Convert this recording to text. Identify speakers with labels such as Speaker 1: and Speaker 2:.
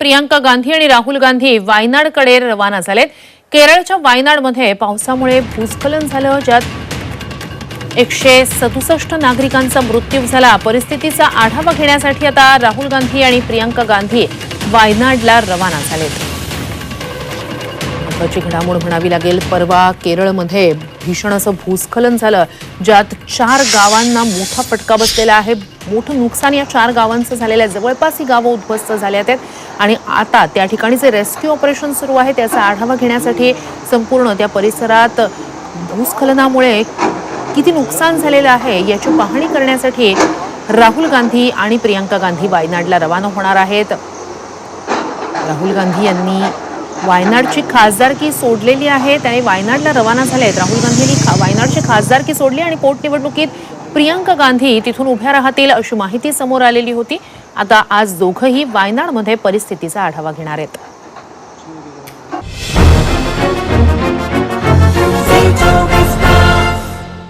Speaker 1: प्रियांका गांधी आणि राहुल गांधी वायनाडकडे रवाना झालेत. केरळच्या वायनाडमध्ये पावसामुळे भूस्खलन झालं ज्यात एकशे सदुसष्ट नागरिकांचा मृत्यू झाला. परिस्थितीचा आढावा घेण्यासाठी आता राहुल गांधी आणि प्रियांका गांधी वायनाडला रवाना झालेत. महत्वाची घडामोड म्हणावी लागेल. परवा केरळमध्ये भीषण असं भूस्खलन झालं ज्यात चार गावांना मोठा फटका बसलेला आहे. मोठं नुकसान या चार गावांचं झालेलं आहे. जवळपास ही गावं उद्ध्वस्त झाल्या आहेत. आणि आता त्या ठिकाणी जे रेस्क्यू ऑपरेशन सुरू आहे त्याचा आढावा घेण्यासाठी संपूर्ण त्या परिसरात भूस्खलनामुळे किती नुकसान झालेलं आहे याची पाहणी करण्यासाठी राहुल गांधी आणि प्रियांका गांधी वायनाडला रवाना होणार आहेत. राहुल गांधी यांनी वायनाडची खासदारकी सोडलेली आहे. त्याने वायनाडला रवाना झाले आहेत राहुल गांधींनी खा- वायनाडची खासदारकी सोडली आणि पोटनिवडणुकीत प्रियंका गांधी तिथून उभ्या राहतील अशी माहिती समोर आलेली होती. आता आज दोघंही वायनाडमध्ये परिस्थितीचा आढावा घेणार आहेत.